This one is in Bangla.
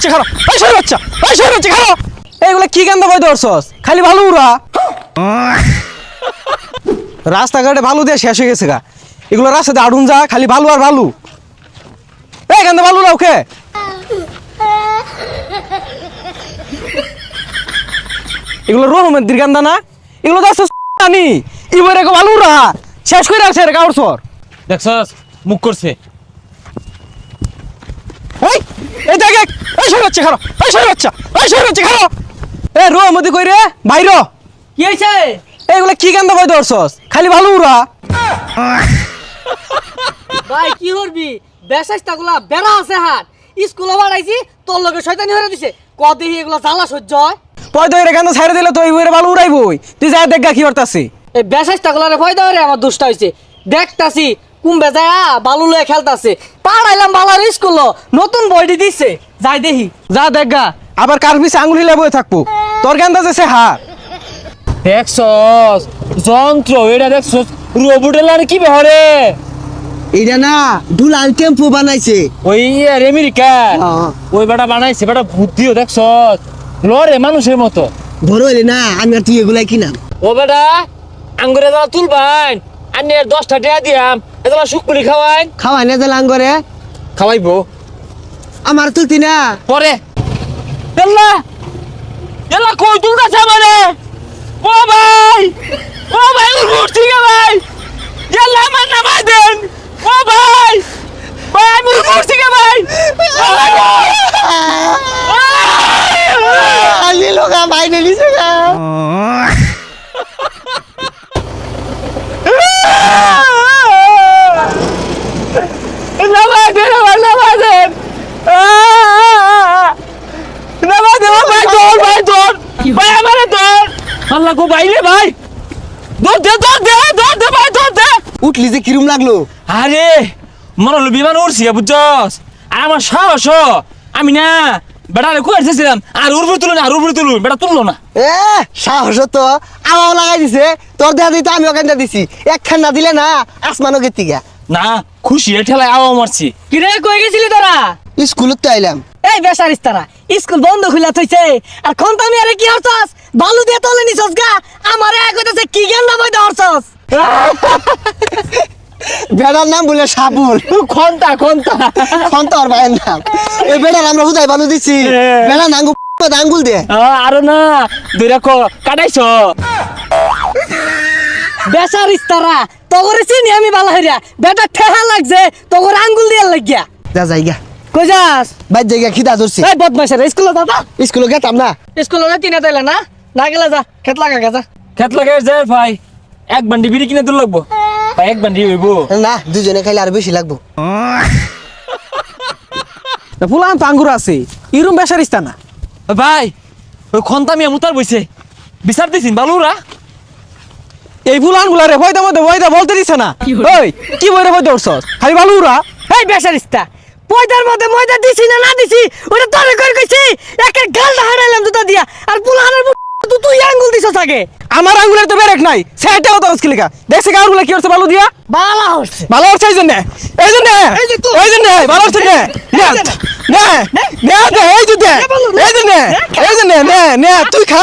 বাচ্চা খারাপ। খারাপ কি খালি ভালো উড়া। রাস্তাঘাটে ভালো দিয়ে শেষ হয়ে গেছে গা। এগুলো রাস্তাতে আড়ুন যা, খালি ভালো আর ভালো। এই গান্দা ভালো না ওকে এগুলো রহমের দিরগান্দা না? এগুলো তো জানি। ভালো উড়া। শেষ করে রাখছে রে কাউর সর দেখছস? মুখ করছে ওই এই দেখ এই শরীর বাচ্চা খারাপ এই শরীর বাচ্চা এই শরীর বাচ্চা খারাপ এ রহমতি কই রে? বাইর কি হয়েছে এইগুলা কি গান্দা বই ধরছস? খালি ভালো উড়া। ভাই কি করবি? বেসাইস্তা গুলা বেড়া আছে হাত স্কুলে বাড়াইছি তোর লগে শয়তানি হয়ে দিছে। ক দেখি এগুলা জ্বালা সহ্য হয়? পয়দা এর গান্দা ছাইরে দিলে তো এইবারে ভালো উড়াইবই। তুই যা দেখ গা কি করতাছি। এই বেসাইস্তা গুলারে ভয় দেওয়ারে আমার দুষ্টা হয়েছে দেখতাছি কুম্বে যায় বালু লয়ে খেলতাছে। পাড়াইলাম বালার স্কুল নতুন বইটি দিছে। যাই দেখি। যা দেখ গা। আবার কার পিছে আঙুলি লাবই থাকব? তোর গান্দা যে হা দেখছস যন্ত্র এটা দেখছস রোবটেলার কি বেহরে এটা না দুলাল টেম্পু বানাইছে। ওই আর আমেরিকা। হ্যাঁ। ওই বেটা বানাইছে বেটা বুদ্ধিও দেখছস। লরে মানুষের মতো। বড় হইলে না আমি আর তুই এগুলাই কিনাম। ও বেটা আঙ্গুরে দাঁড়া তুলবাইন আনি আর দশটা টাকা দিয়াম। এগুলা শুকুরি খাওয়াইন খাওয়াই? না দিলাম করে খাওয়াইবো। আমার তুলতি না? পরে। এল্লা! এল্লা কই তুলতাছে আমারে ও ভাই! ও ভাই উঠছি গে ভাই। এল্লা আমার নামাই দেন। ও ভাই! ভাই আমি উঠছি গে ভাই। আলি লগা বাইনে নিছে গা? নামাই দেন আমার দেন নামাই দেন ভাই তোর ভাই তোর। ভাই আমারে তোর। আল্লাহ গো ভাই রে ভাই। দৌড় দে দৌড় দে দৌড় দে ভাই দৌড় দে। উঠলি যে কিরম লাগল? আরে মনে হলো বিমান উড়ছি বুঝছস? আর আমার সাহস আমি না বেটারে কই আসছিলাম আর উড়বুড়ি তুলুন আর উড়বুড়ি তুলুন বেটা তুললো না। এ সাহস তো। আমাও লাগাই দিছে তোর দেহা দিতে আমি ওখানটা দিছি। একখান না দিলে না আসমানও গেতি গা না খুশি এ ঠেলায় আওয়া মারছি। কিরে কই গেছিলি তোরা? স্কুলত তো আইলাম। এই বেসারিস তারা স্কুল বন্ধ খুলে থইছে। আর কোন তুমি আরে কি হরছস? বালু দিয়ে তলে নিছস গা। আমারে এক হইতাছে কি জ্ঞান না বই হরছস? বেড়ার নাম বলে সাবুল খন্তা খন্তা। খন তোর ভাইয়ের নাম। এই বেড়ার আমরা হুদাই বালু দিছি। বেড়া নাঙ্গু আঙ্গুল দে আরও না দুইরা ক কাটাইছ। বেসারিস তারা তগরে চিনি আমি বালা হইরা বেটা ঠেহা লাগছে তগরে আঙ্গুল দিয়ে লাগিয়া। যা যাইগা কই যাস বাইর জায়গা খিদা ধরছি এই বদমাইশের স্কুলে দাদা স্কুলে গেতাম না। স্কুলে না তিনে তাইলে না। না গেলে যা খেত লাগা গেছা খেত লাগে যায় ভাই। এক বান্ডি বিড়ি কিনে দূর লাগবো। ভাই এক বান্ডি হইব না দুজনে খাইলে আর বেশি লাগবো। ফুলান তো আঙ্গুর আছে ইরুম বেসারিস্তা না ভাই ওই খন্তা মিয়া মুতার বইছে বিচার দিছিন বালুরা এই ফুলানগুলা রে ভয়দা মধ্যে ভয়দা বলতে দিছে না। ওই কি বইরে ভয় ধরছস খালি উড়া এই বেসারিস্তা পয়দার মধ্যে ময়দা দিছি না না দিছি ওটা তোরে করে কইছি একে গালটা হারাইলাম দুটা দিয়া আর পুলাহানের তো তুই আঙ্গুল দিছস আগে। আমার আঙ্গুলের তো বেরেক নাই সেটাও তো আজকে লেখা দেখছে গাউরগুলা কি করছে ভালো দিয়া? বালা হচ্ছে। ভালো হচ্ছে এই জন্য। এই জন্য এই জন্য ভালো হচ্ছে নে নে নে এই যে দে এই জন্য এই জন্য নে নে তুই খা।